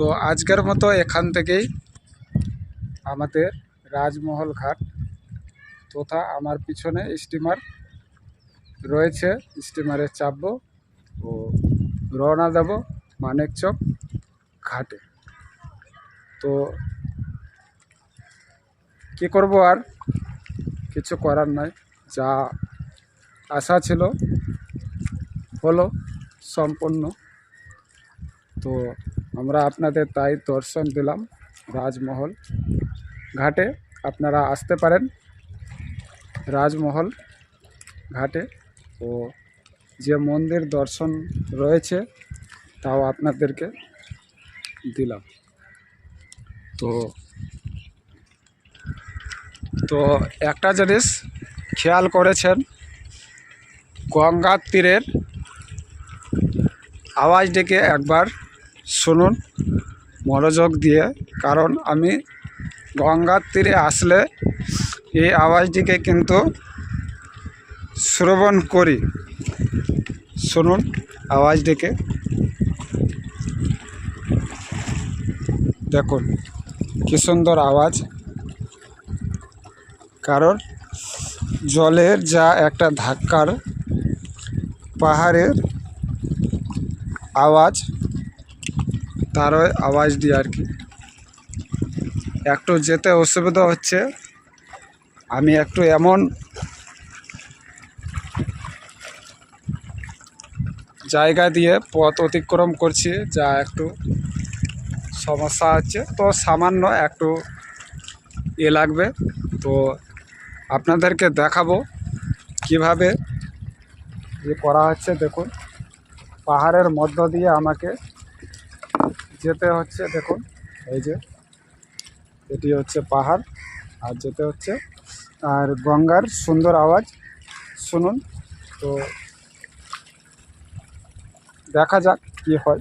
তো আজকের মতো এখান থেকেই আমাদের রাজমহল ঘাট তথা আমার পিছনে স্টিমার রয়েছে স্টিমারে চাপবো ও রওনা দেব মানিকচক ঘাটে। তো কি করব আর? কিছু করার নাই। যা আশা ছিল হলো সম্পূর্ণ তো আমরা আপনাদের তাই দর্শন দিলাম রাজমহল ঘাটে। আপনারা আসতে পারেন রাজমহল ঘাটে। ও যে মন্দির দর্শন রয়েছে, তাও আপনাদেরকে দিলাম। তো তো একটা জিনিস খেয়াল করেছেন, গঙ্গার তীরের আওয়াজ ডেকে একবার শুনুন, মনোযোগ দিয়ে, কারণ আমি গঙ্গার তীরে আসলে এই আওয়াজটিকে কিন্তু শ্রবণ করি। শুনুন আওয়াজটিকে। দেখুন, কি সুন্দর আওয়াজ। কারণ জলের যা একটা ধাক্কার পাহাড়ের আওয়াজ তারও আওয়াজ দিয়ে আর কি। একটু যেতে অসুবিধা হচ্ছে। আমি একটু এমন জায়গা দিয়ে পথ অতিক্রম করছি, যা একটু সমস্যা হচ্ছে তো সামান্য একটু এ লাগবে। তো আপনাদেরকে দেখাবো কীভাবে এ করা হচ্ছে। দেখুন, পাহাড়ের মধ্য দিয়ে আমাকে যেতে হচ্ছে, দেখুন, এই যে, এটি হচ্ছে পাহাড়, আর যেতে হচ্ছে, আর গঙ্গার সুন্দর আওয়াজ, শুনুন, তো দেখা যাক কি হয়।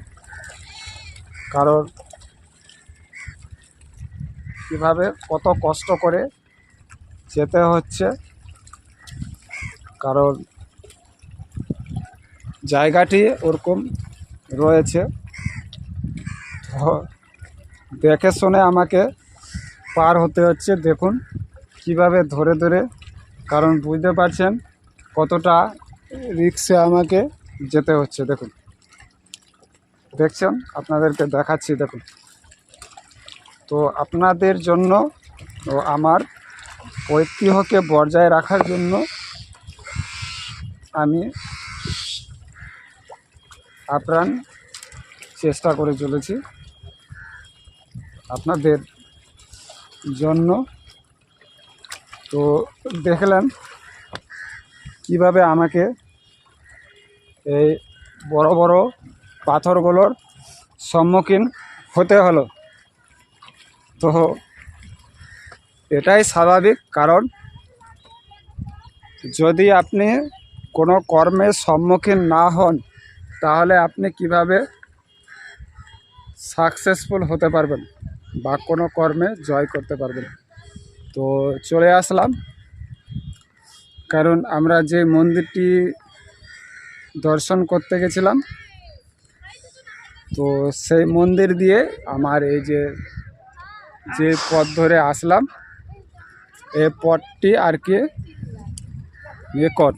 কারণ কীভাবে কত কষ্ট করে যেতে হচ্ছে, কারণ জায়গাটি ওরকম রয়েছে। দেখে শুনে আমাকে পার হতে হচ্ছে। দেখুন কীভাবে ধরে ধরে, কারণ বুঝতে পারছেন কতটা রিক্সে আমাকে যেতে হচ্ছে। দেখুন, দেখছেন? আপনাদেরকে দেখাচ্ছি। দেখুন, তো আপনাদের জন্য ও আমার ঐতিহ্যকে বজায় রাখার জন্য আমি আপ্রাণ চেষ্টা করে চলেছি। আপনাদের জন্য। তো দেখলেন কীভাবে আমাকে এই বড় বড় পাথরগুলোর সম্মুখীন হতে হলো। তো এটাই স্বাভাবিক কারণ, যদি আপনি কোনো কর্মের সম্মুখীন না হন, তাহলে আপনি কীভাবে সাকসেসফুল হতে পারবেন? বা কোনো কর্মে জয় করতে পারবে না। তো চলে আসলাম। কারণ আমরা যে মন্দিরটি দর্শন করতে গেছিলাম, তো সেই মন্দির দিয়ে আমার এই যে যে পথ ধরে আসলাম, এ পথটি আর কি নিকট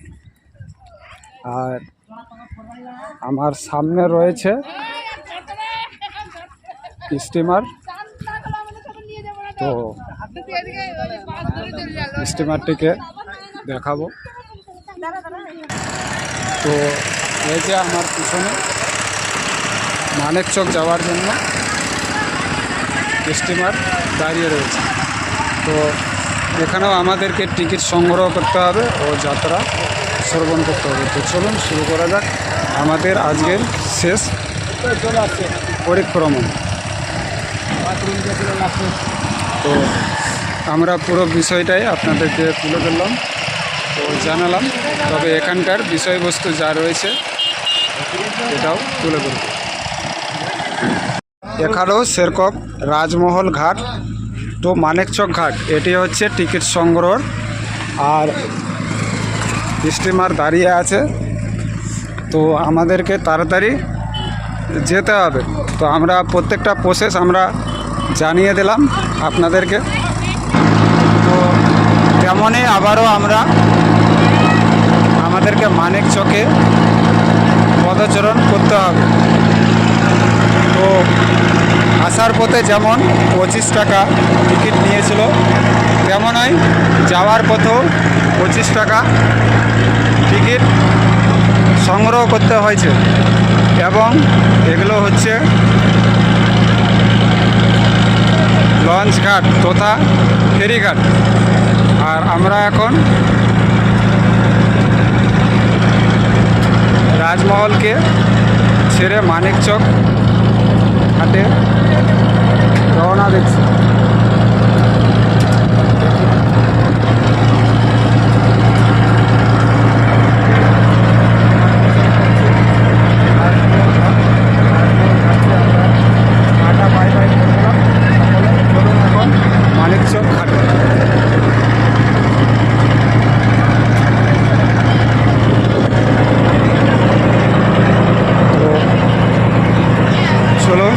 আর আমার সামনে রয়েছে স্টিমার। তো স্টিমারটিকে দেখাবো। তো এই যে আমার পিছনে মানিকচক যাওয়ার জন্য স্টিমার দাঁড়িয়ে রয়েছে। তো এখানেও আমাদেরকে টিকিট সংগ্রহ করতে হবে ও যাত্রা শ্রবণ করতে হবে। তো চলুন শুরু করা যাক আমাদের আজকের শেষ পরিক্রমণ। তো আমরা পুরো বিষয়টাই আপনাদেরকে তুলে ধরলাম, তো জানালাম। তবে এখানকার বিষয়বস্তু যা রয়েছে, এটাও তুলে ধরব। এখানেও সেরকম রাজমহল ঘাট, তো মানিকচক ঘাট, এটি হচ্ছে টিকিট সংগ্রহ আর স্টিমার দাঁড়িয়ে আছে, তো আমাদেরকে তাড়াতাড়ি যেতে হবে। তো আমরা প্রত্যেকটা প্রসেস আমরা জানিয়ে দিলাম। আপনাদেরকে। তো তেমনই আবারও আমরা আমাদেরকে মানিক চকে পদচরণ করতে হবে। তো আসার পথে যেমন পঁচিশ টাকা টিকিট নিয়েছিল, তেমনই যাওয়ার পথেও পঁচিশ টাকা টিকিট সংগ্রহ করতে হয়েছে। এবং এগুলো হচ্ছে লঞ্চ ঘাট তথা ফেরিঘাট। আর আমরা এখন রাজমহলকে ছেড়ে মানিকচক হাটে রওনা দিচ্ছি টাটা বাই বাই করলাম সকলে চলুন এখন মানিকচক ঘাটে তো চলুন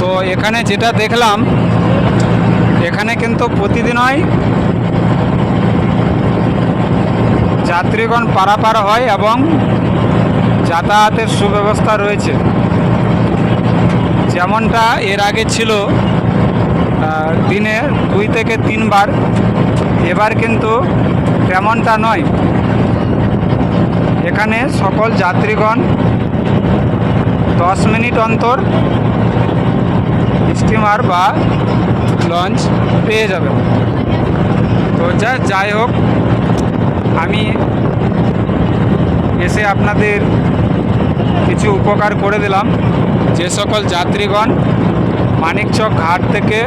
তো এখানে যেটা দেখলাম, এখানে কিন্তু প্রতিদিনই যাত্রীগণ পারাপার হয় এবং যাতায়াতের সুব্যবস্থা রয়েছে। যেমনটা এর আগে ছিল দিনে দুই থেকে তিনবার। এবার কিন্তু তেমনটা নয়। এখানে সকল যাত্রীগণ দশ মিনিট অন্তর স্টিমার বা লঞ্চ পেয়ে যাবে। তো যা, যাই হোক, আমি এসে আপনাদের কিছু উপকার করে দিলাম। যে সকল যাত্রীগণ মানিকচক ঘাট থেকে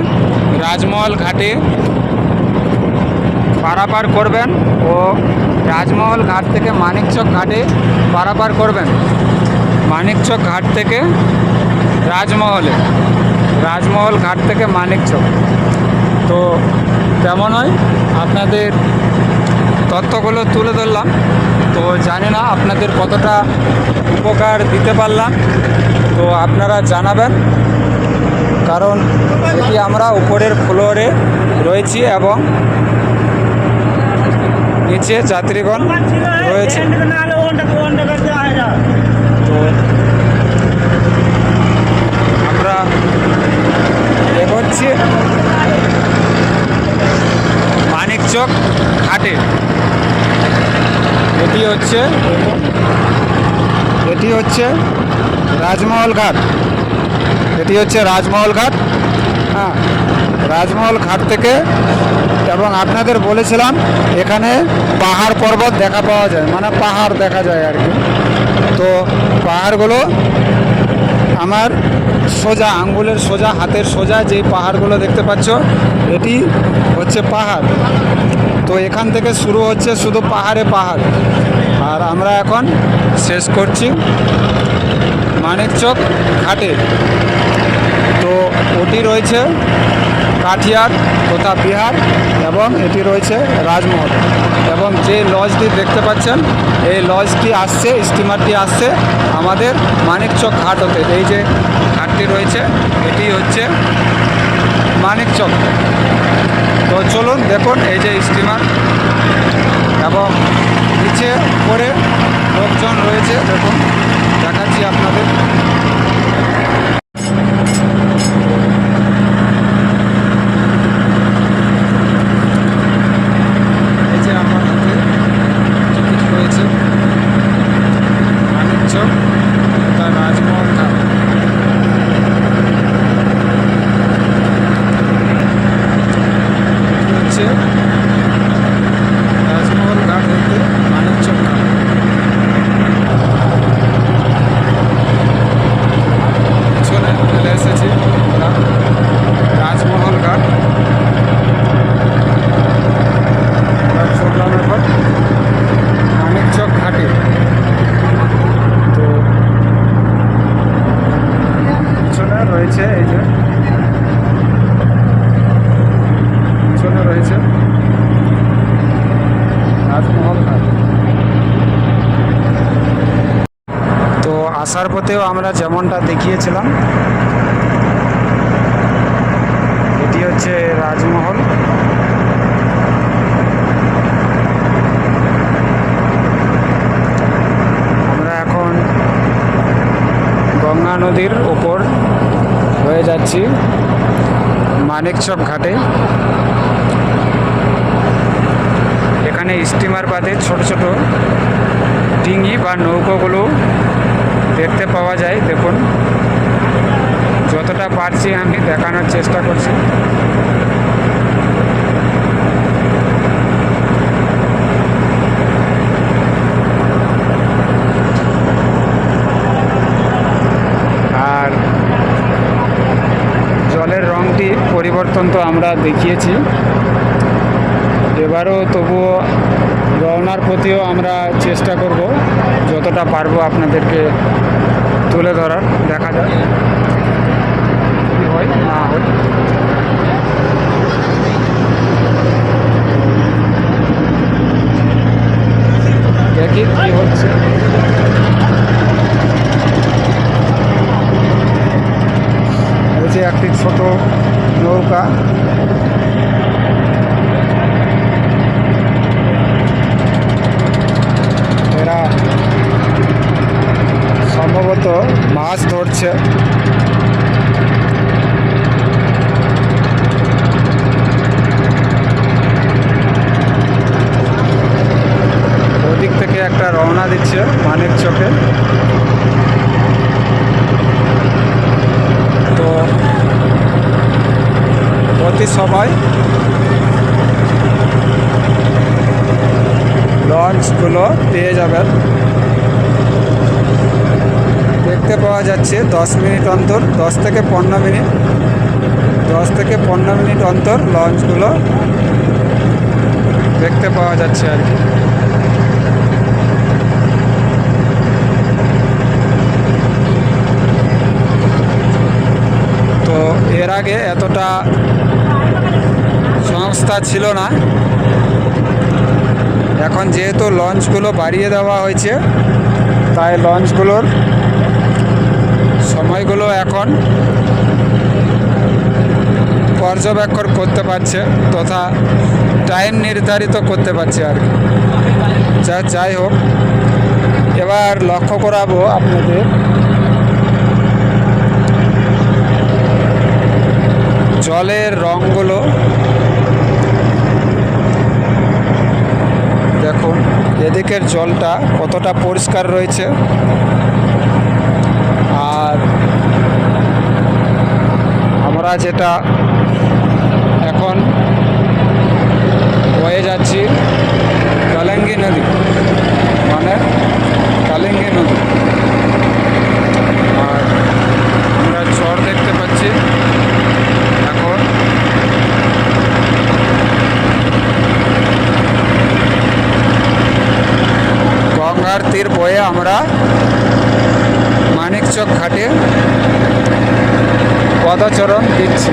রাজমহল ঘাটে পারাপার করবেন ও রাজমহল ঘাট থেকে মানিকচক ঘাটে পারাপার করবেন মানিকচক ঘাট থেকে রাজমহলে। রাজমহল ঘাট থেকে মানিকচক তো তেমন হয়? আপনাদের তথ্যগুলো তুলে ধরলাম। তো জানি না আপনাদের কতটা উপকার দিতে পারলাম। তো আপনারা জানাবেন। কারণ এটি আমরা উপরের ফ্লোরে রয়েছি এবং নিচে যাত্রীগণ রয়েছে। তো আমরা এগোচ্ছি মানিকচক ঘাটে এটি হচ্ছে এটি হচ্ছে রাজমহল ঘাট। এটি হচ্ছে রাজমহল ঘাট। হ্যাঁ রাজমহল ঘাট থেকে এবং আপনাদের বলেছিলাম এখানে পাহাড় পর্বত দেখা পাওয়া যায় মানে পাহাড় দেখা যায় আর কি। তো পাহাড়গুলো আমার সোজা আঙ্গুলের সোজা, হাতের সোজা যেই পাহাড়গুলো দেখতে পাচ্ছ, এটি হচ্ছে পাহাড়। তো এখান থেকে শুরু হচ্ছে শুধু পাহাড়ে পাহাড়। আর আমরা এখন শেষ করছি মানিকচক ঘাটে। তো ওটি রয়েছে কাঠিয়ার তথা বিহার এবং এটি রয়েছে রাজমহল। এবং যে লজটি দেখতে পাচ্ছেন, এই লজটি আসছে, স্টিমারটি আসছে আমাদের মানিকচক ঘাট হতে। এই যে ঘাটটি রয়েছে। এটি হচ্ছে মানিক মানিকচক তো চলুন দেখুন এই যে স্টিমার এবং নিচে উপরে লোকজন রয়েছে। দেখুন, দেখাচ্ছি আপনাদের এই যে আমার হাতে টিকিট রয়েছে মানিকচক তার রাজমহল ঘাট এটি হচ্ছে রাজমহল ঘাট হতে মানিকচক ঘাট আসার পথেও আমরা যেমনটা দেখিয়েছিলাম, এটি হচ্ছে রাজমহল। আমরা এখন গঙ্গা নদীর ওপর হয়ে যাচ্ছি, মানিকচক ঘাটে। এখানে স্টিমার বাদে ছোট ছোট ডিঙি বা নৌকোগুলো দেখতে পাওয়া যায়, দেখুন। যতটা পারছি আমি দেখানোর চেষ্টা করছি। আর জলের রঙটি পরিবর্তন তো আমরা দেখিয়েছি। এবারও তবুও রওনার প্রতিও আমরা চেষ্টা করব যতটা পারব আপনাদেরকে তুলে ধরার, দেখা যাক। হয়, না হয় দেখি কি হচ্ছে এই যে একটি ছোট নৌকা এরা সম্ভবত মাছ ধরছে ওদিক থেকে একটা রওনা দিচ্ছে মানিক চোখে তো প্রতি সময় লঞ্চগুলো পেয়ে যাবেন। দেখতে পাওয়া যাচ্ছে দশ মিনিট অন্তর, দশ থেকে পনেরো মিনিট, দশ থেকে পনেরো মিনিট অন্তর লঞ্চগুলো দেখতে পাওয়া যাচ্ছে আর কি। তো এর আগে এতটা সংস্থা ছিল না। এখন যেহেতু লঞ্চগুলো বাড়িয়ে দেওয়া হয়েছে, তাই লঞ্চগুলোর সময়গুলো এখন পর্যবেক্ষণ করতে পারছে তথা টাইম নির্ধারিত করতে পারছে আর কি। যা, যাই হোক, এবার লক্ষ্য করাবো আপনাদের জলের রঙগুলো দেখুন এদিকের জলটা কতটা পরিষ্কার রয়েছে। আর আমরা যেটা এখন বয়ে যাচ্ছি, কালেঙ্গি নদী। মানে কালেঙ্গি নদী। আর আমরা চর দেখতে পাচ্ছি এখন গঙ্গার বয়ে আমরা মানিকচক ঘাটে পদচরণ দিচ্ছি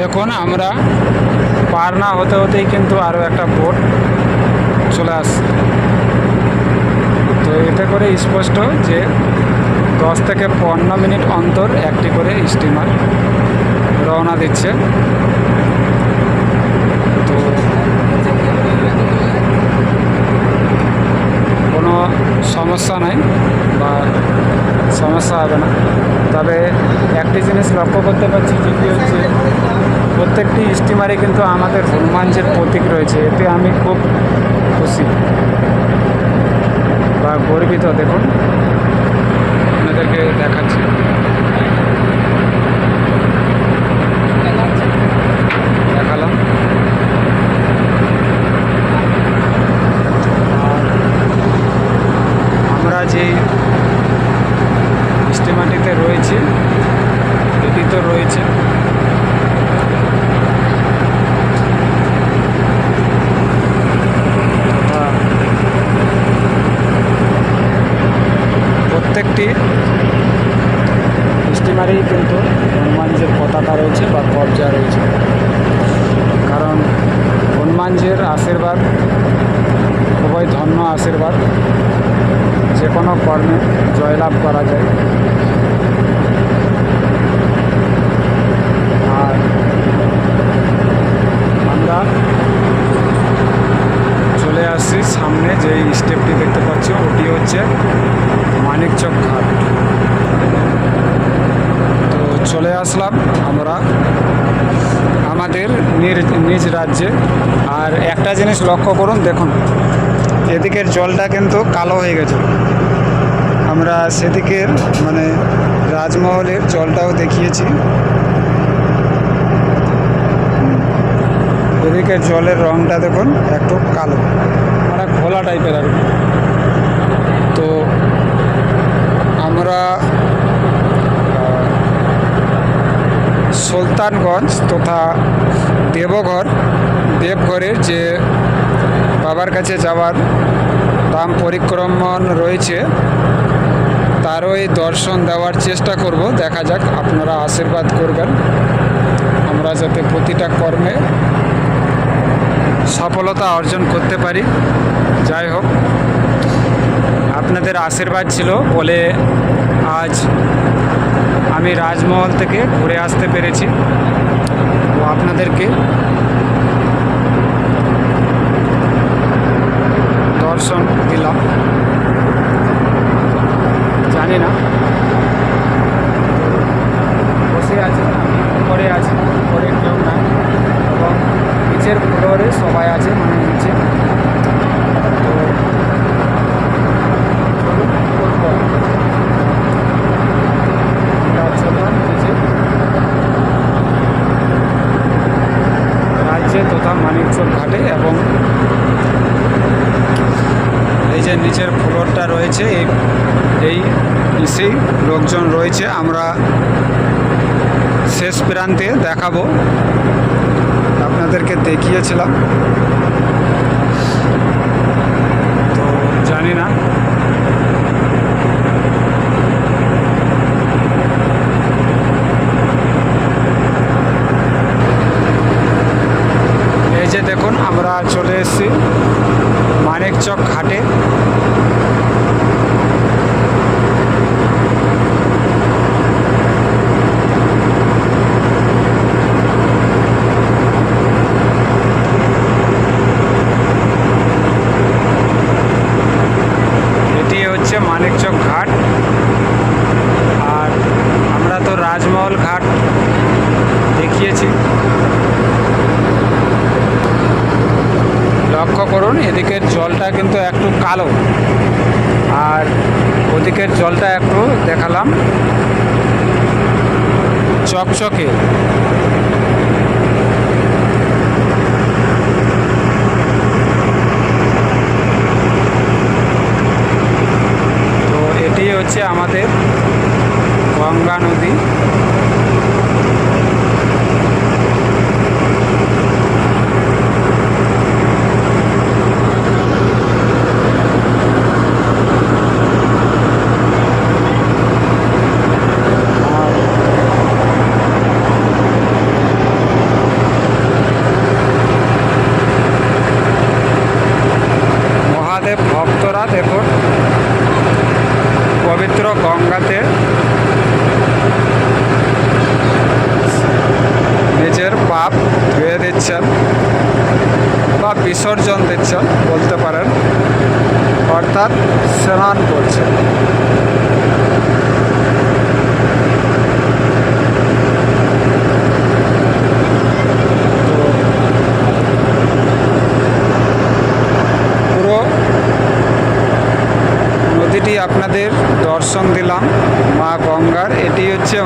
দেখুন আমরা পার না হতে হতেই কিন্তু আরও একটা বোট চলে আসছে তো এতে করে স্পষ্ট যে দশ থেকে পনেরো মিনিট অন্তর একটি করে স্টিমার রওনা দিচ্ছে। তো কোনো সমস্যা নাই বা সমস্যা হবে না। তবে একটি জিনিস লক্ষ্য করতে পারছি, যেটি হচ্ছে প্রত্যেকটি স্টিমারে কিন্তু আমাদের হনুমানজির প্রতীক রয়েছে। এতে আমি খুব খুশি। বা গর্বিত, দেখুন। আপনাদেরকে দেখাচ্ছি। একটি স্টিমারেই কিন্তু হনুমানজির পতাকা রয়েছে বা কবজা রয়েছে। কারণ হনুমানজির আশীর্বাদ খুবই ধন্য আশীর্বাদ, যে কোনো কর্মে জয়লাভ করা যায়। আর আমরা আসছি সামনে যে স্টেপটি দেখতে পাচ্ছ, ওটি হচ্ছে মানিকচক ঘাট। তো চলে আসলাম আমরা আমাদের নিজ রাজ্যে। আর একটা জিনিস লক্ষ্য করুন, দেখুন, এদিকের জলটা কিন্তু কালো হয়ে গেছে। আমরা সেদিকের মানে রাজমহলের জলটাও দেখিয়েছি। এদিকের জলের রংটা দেখুন, একটু কালো। ঘোলা টাইপের আর তো আমরা সুলতানগঞ্জ তথা দেবঘর, দেবঘরের যে বাবার কাছে যাওয়ার দাম পরিক্রমণ রয়েছে তারই দর্শন দেওয়ার চেষ্টা করব। দেখা যাক আপনারা আশীর্বাদ করবেন। আমরা যাতে প্রতিটা কর্মে সফলতা অর্জন করতে পারি। যাই হোক, আপনাদের আশীর্বাদ ছিল বলে আজ আমি রাজমহল থেকে ঘুরে আসতে পেরেছি। ও আপনাদেরকে দর্শন দিলাম। জানি না। বসে আছি উপরে আছি উপরে কেউ নাই। এবং নিচের ফ্লোরে সবাই আছে মানে নিচে তো চলুন, করব। আমরা চললাম নিচে রাজ্যে তথা মানিকচক ঘাটে এবং এই যে নিচের ফ্লোরটা রয়েছে এই এই ইসেই লোকজন রয়েছে আমরা শেষ প্রান্তে দেখাবো। আপনাদেরকে দেখিয়েছিলাম। তো জানি না। এই যে দেখুন আমরা চলে এসেছি মানিকচক ঘাটে এটি হচ্ছে মানিকচক ঘাট আর আমরা তো রাজমহল ঘাট দেখিয়েছি লক্ষ্য করুন, এদিকের জলটা কিন্তু একটু কালো। আর ওদিকের জলটা একটু দেখালাম। চকচকে। তো এটি হচ্ছে আমাদের গঙ্গা নদী আর মহাদেব ভক্তরা দেখুন গঙ্গাতে নিজের পাপ ধুয়ে দিচ্ছেন বা বিসর্জন দিচ্ছেন বলতে পারেন। অর্থাৎ স্নান করছেন। আপনাদের দর্শন দিলাম মা গঙ্গার। এটি হচ্ছে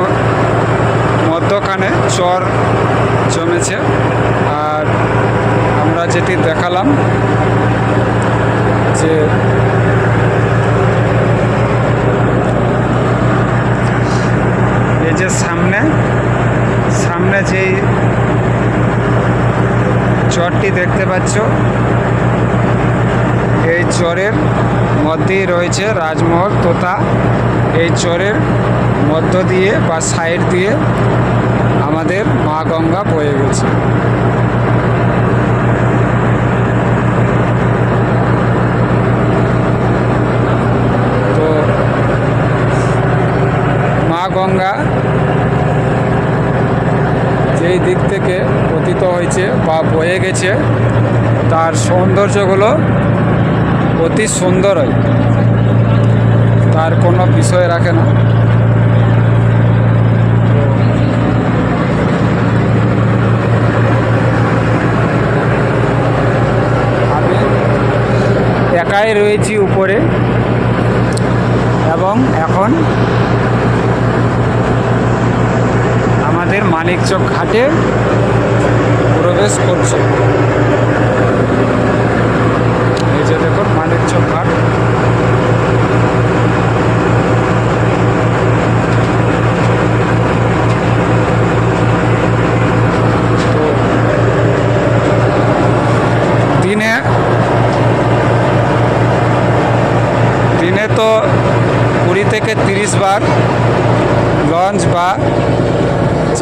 মধ্যখানে চর জমেছে। আর আমরা যেটি দেখালাম যে এই যে সামনে সামনে যেই চরটি দেখতে পাচ্ছ এই চরের মধ্যেই রয়েছে রাজমহল তথা এই চরের মধ্য দিয়ে বা সাইড দিয়ে আমাদের মা গঙ্গা বয়ে গেছে। তো মা গঙ্গা যেই দিক থেকে পতিত হয়েছে বা বয়ে গেছে, তার সৌন্দর্যগুলো অতি সুন্দর হয়। তার কোনো বিষয় রাখে না। আমি একাই রয়েছি উপরে এবং এখন আমাদের মানিকচক ঘাটে প্রবেশ করছে এই যে দেখুন মানিকচক ঘাট তো দিনে দিনে তো কুড়ি থেকে তিরিশ বার লঞ্চ বা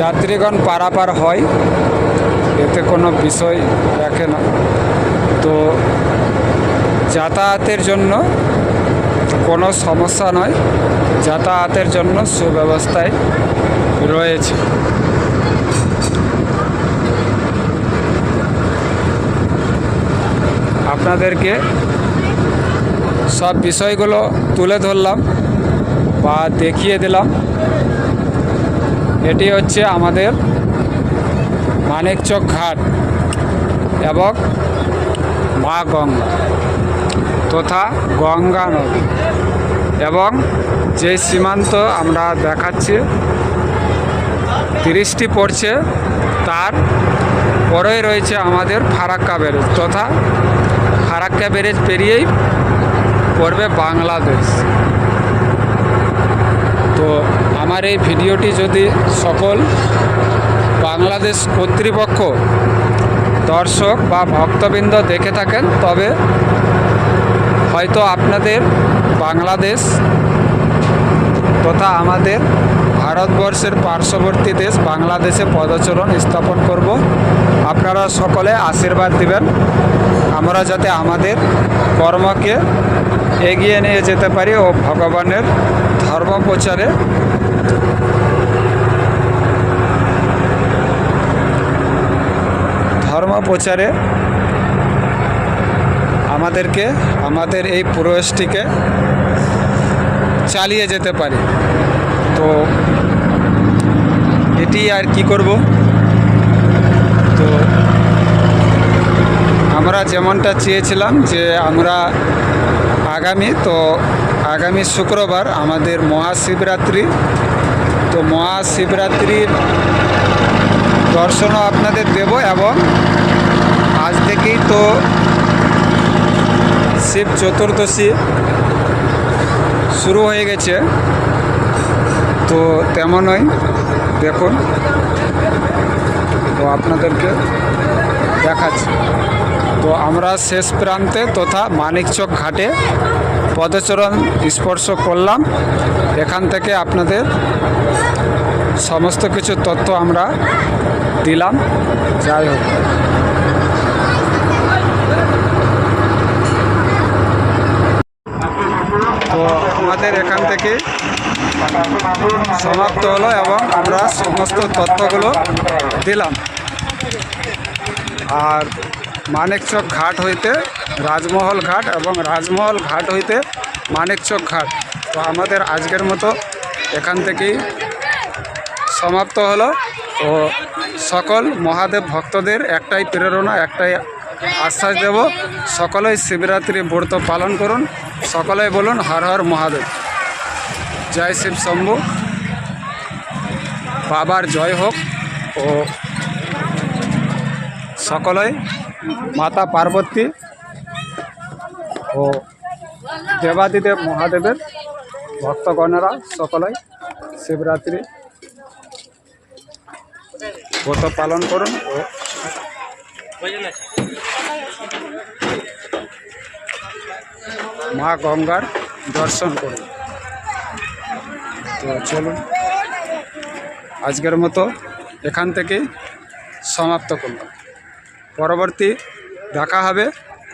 যাত্রীগণ পারাপার হয়, এতে কোনো বিষয় রাখে না। তো যাতায়াতের জন্য কোনো সমস্যা নয়, যাতায়াতের জন্য সুব্যবস্থায় রয়েছে। আপনাদেরকে সব বিষয়গুলো তুলে ধরলাম বা দেখিয়ে দিলাম। এটি হচ্ছে আমাদের মানিকচক ঘাট এবং মা গঙ্গা তথা গঙ্গা নদী এবং যে সীমান্ত আমরা দেখাচ্ছি, তিরিশটি পড়ছে, তার পরেই রয়েছে আমাদের ফারাক্কা ব্যারেজ তথা ফারাক্কা ব্যারেজ পেরিয়েই পড়বে বাংলাদেশ। তো আমার এই ভিডিওটি যদি সকল বাংলাদেশ কর্তৃপক্ষ, দর্শক বা ভক্তবৃন্দ দেখে থাকেন, তবে হয়তো আপনাদের বাংলাদেশ তথা আমাদের ভারতবর্ষের পার্শ্ববর্তী দেশ বাংলাদেশে পদচরণ স্থাপন করব। আপনারা সকলে আশীর্বাদ দিবেন। আমরা যাতে আমাদের কর্মকে এগিয়ে নিয়ে যেতে পারি ও ভগবানের ধর্ম প্রচারে ধর্ম প্রচারে আমাদেরকে, আমাদের এই প্রয়াসটিকে চালিয়ে যেতে পারি। তো এটি আর কি করব? তো আমরা যেমনটা চেয়েছিলাম যে আমরা আগামী, তো আগামী শুক্রবার আমাদের মহাশিবরাত্রি। তো মহাশিবরাত্রির দর্শনও আপনাদের দেব এবং আজ থেকেই তো শিব চতুর্দশী শুরু হয়ে গেছে। তো তেমনই দেখুন। তো আপনাদেরকে দেখাচ্ছি। তো আমরা শেষ প্রান্তে তথা মানিকচক ঘাটে পদচরণ স্পর্শ করলাম। এখান থেকে আপনাদের সমস্ত কিছু তথ্য আমরা দিলাম। যাই হোক। তো আমাদের এখান থেকে সমাপ্ত হলো এবং আমরা সমস্ত তথ্যগুলো দিলাম। আর মানিকচক ঘাট হইতে রাজমহল ঘাট এবং রাজমহল ঘাট হইতে মানিকচক ঘাট। তো আমাদের আজকের মতো এখান থেকেই সমাপ্ত হলো। ও সকল মহাদেব ভক্তদের একটাই প্রেরণা, একটাই আশ্বাস দেব, সকলেই শিবরাত্রি ব্রত পালন করুন। সকলেই বলুন, হর হর মহাদেব। জয় শিব শম্ভু। বাবার জয় হোক। ও সকলেই মাতা পার্বতী ও দেবাদিদেব মহাদেবের ভক্তগণেরা সকলেই শিবরাত্রি ব্রত পালন করুন ও মা গঙ্গার দর্শন করুন। তো চলুন, আজকের মতো এখান থেকেই সমাপ্ত করলাম। পরবর্তী দেখা হবে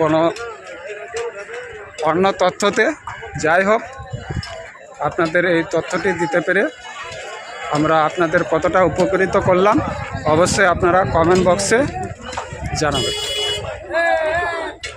কোনো অন্য তথ্যতে। যাই হোক, আপনাদের এই তথ্যটি দিতে পেরে আমরা আপনাদের কতটা উপকৃত করলাম, অবশ্যই আপনারা কমেন্ট বক্সে জানাবেন।